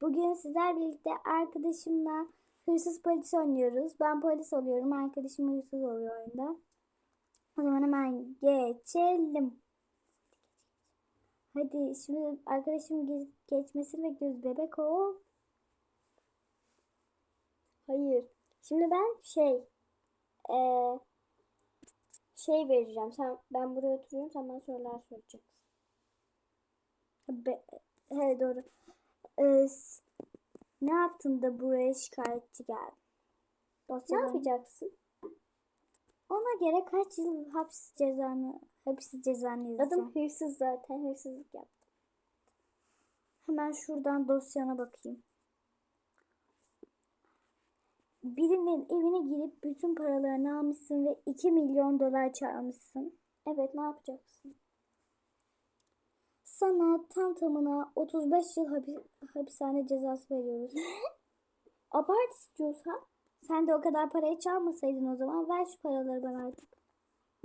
Bugün sizler birlikte arkadaşımla hırsız polis oynuyoruz. Ben polis oluyorum. Arkadaşım hırsız oluyor oyunda. O zaman hemen geçelim. Hadi şimdi arkadaşım ge- geçmesin ve göz bebek ol. Hayır. Şimdi ben şey eee, şey vereceğim. Sen ben buraya oturuyorum. Sen bana sorular soracaksın. Be, he doğru. S- ne yaptın da buraya şikayetçi geldin? ne yapacaksın? Ona göre kaç yıl hapis cezanı hapis cezanı yazacağım. Adım hırsız zaten. Hırsızlık yaptım. Hemen şuradan dosyana bakayım. Birinin evine girip bütün paralarını almışsın ve 2 milyon dolar çalmışsın. Evet ne yapacaksın? Sana tam tamına 35 yıl hapi- hapishane cezası veriyoruz. Abart istiyorsan. Sen de o kadar parayı çalmasaydın o zaman ver şu paraları bana artık.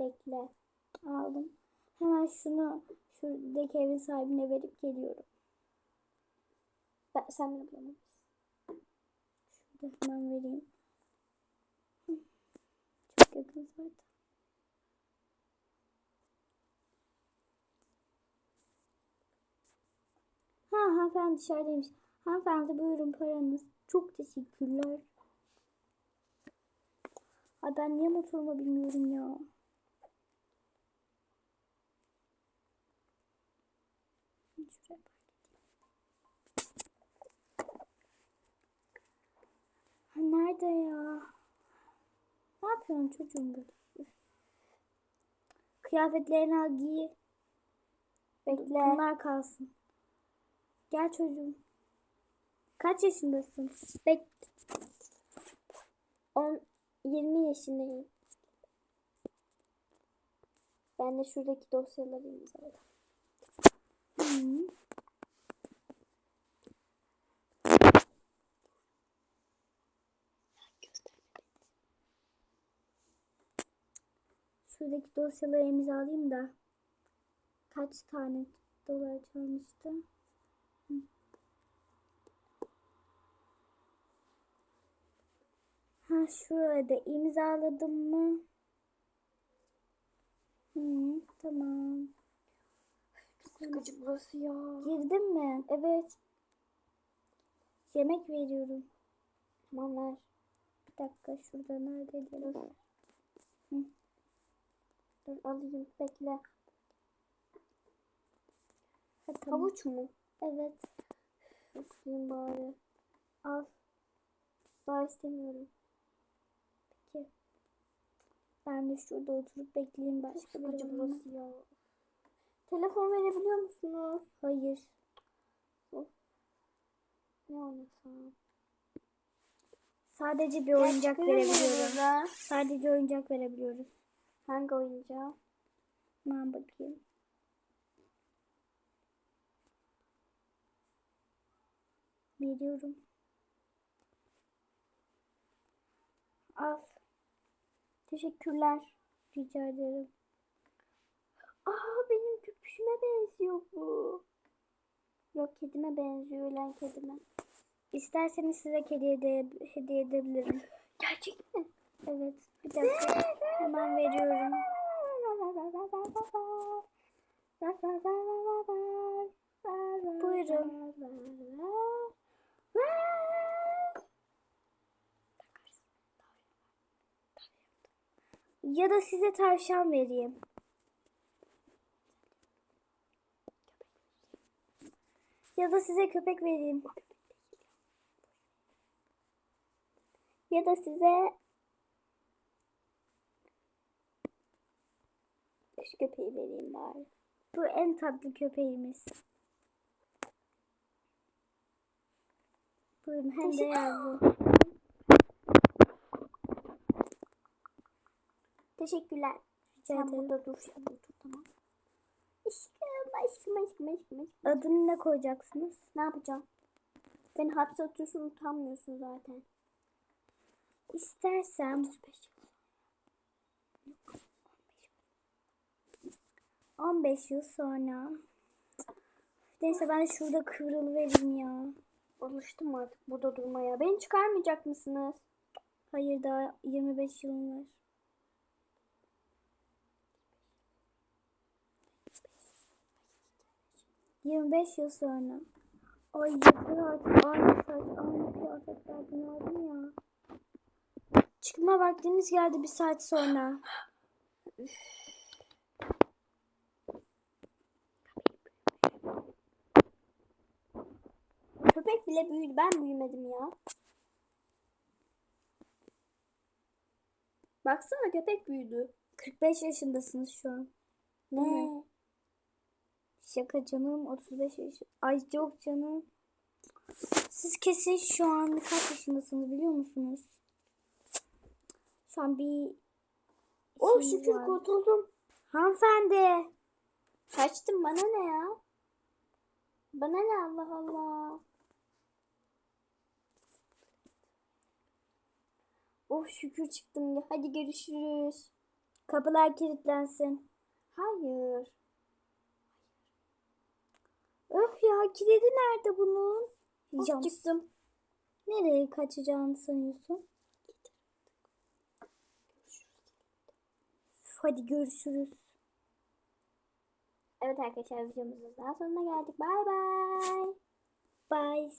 Bekle. Aldım. Hemen şunu şuradaki evin sahibine verip geliyorum. Ben, sen beni bulamazsın. Şurada hemen vereyim. Çok yakın zaten. Ha hanımefendi dışarıdaymış. Hanımefendi buyurun paranız. Çok teşekkürler. Ay ben niye motorumu bilmiyorum ya. Ha, nerede ya? Ne yapıyorsun çocuğum burada? Kıyafetlerini al giy. Bekle. Bunlar kalsın. Gel çocuğum. Kaç yaşındasın? Bek 10 20 yaşındayım. Ben de şuradaki dosyaları imzaladım. Şuradaki dosyaları imzalayayım da kaç tane dolar çalmıştı? Ha şurada imzaladım mı? Hı, tamam. Sıkıcı burası ya. Girdin mi? Evet. Yemek veriyorum. Tamam ver. Bir dakika şurada nerede. Hı. Dur alayım. Bekle. Ha, tamam. Havuç mu? Evet. Bakayım bari. Al. Daha istemiyorum. Peki. Ben de şurada oturup bekleyeyim başka mı? burası ya. Telefon verebiliyor musunuz? Hayır. Ne oynasam? Sadece bir oyuncak verebiliyoruz. verebiliyorum. Sadece oyuncak verebiliyoruz. Hangi oyuncağı? Ben bakayım. Veriyorum. Al. Teşekkürler. Rica ederim. Aa benim köpüşüme benziyor bu. Yok kedime benziyor ölen kedime. İsterseniz size hediye, ede hediye edebilirim. Gerçek mi? Evet. Bir dakika. Hemen veriyorum. Buyurun. Ya da size tavşan vereyim. Ya da size köpek vereyim. Ya da size Kuş köpeği vereyim bari. bu en tatlı köpeğimiz. Buyurun hem de Teşekkür- Teşekkürler. Rica Sen burada dur. Sen otur tamam. Aşkım, aşkım, aşkım, aşkım, aşkım. Adını ne koyacaksınız? Ne yapacağım? Beni hapse atıyorsun utanmıyorsun zaten. İstersem 15 yıl sonra. Neyse ben şurada kıvrılı vereyim ya. Alıştım artık burada durmaya. Beni çıkarmayacak mısınız? Hayır daha 25 yılın var. ...25 yıl sonra. Ay yeter artık. Aynı saç, aynı kıyafetler bunlardım ya. Çıkma vaktiniz geldi bir saat sonra. Köpek bile büyüdü. Ben büyümedim ya. Baksana köpek büyüdü. 45 yaşındasınız şu an. Ne? Şaka canım 35 yaş. Ay yok canım. Siz kesin şu an kaç yaşındasınız biliyor musunuz? Şu an bir Oh şey şükür var. kurtuldum. Hanımefendi. Kaçtım bana ne ya? Bana ne Allah Allah. Oh şükür çıktım ya. Hadi görüşürüz. Kapılar kilitlensin. Hayır. Ya kilidi nerede bunun? Yiyeceğim. çıktım. Nereye kaçacağını sanıyorsun? Hadi görüşürüz. Evet arkadaşlar videomuzun daha sonuna geldik. Bay bay. Bye.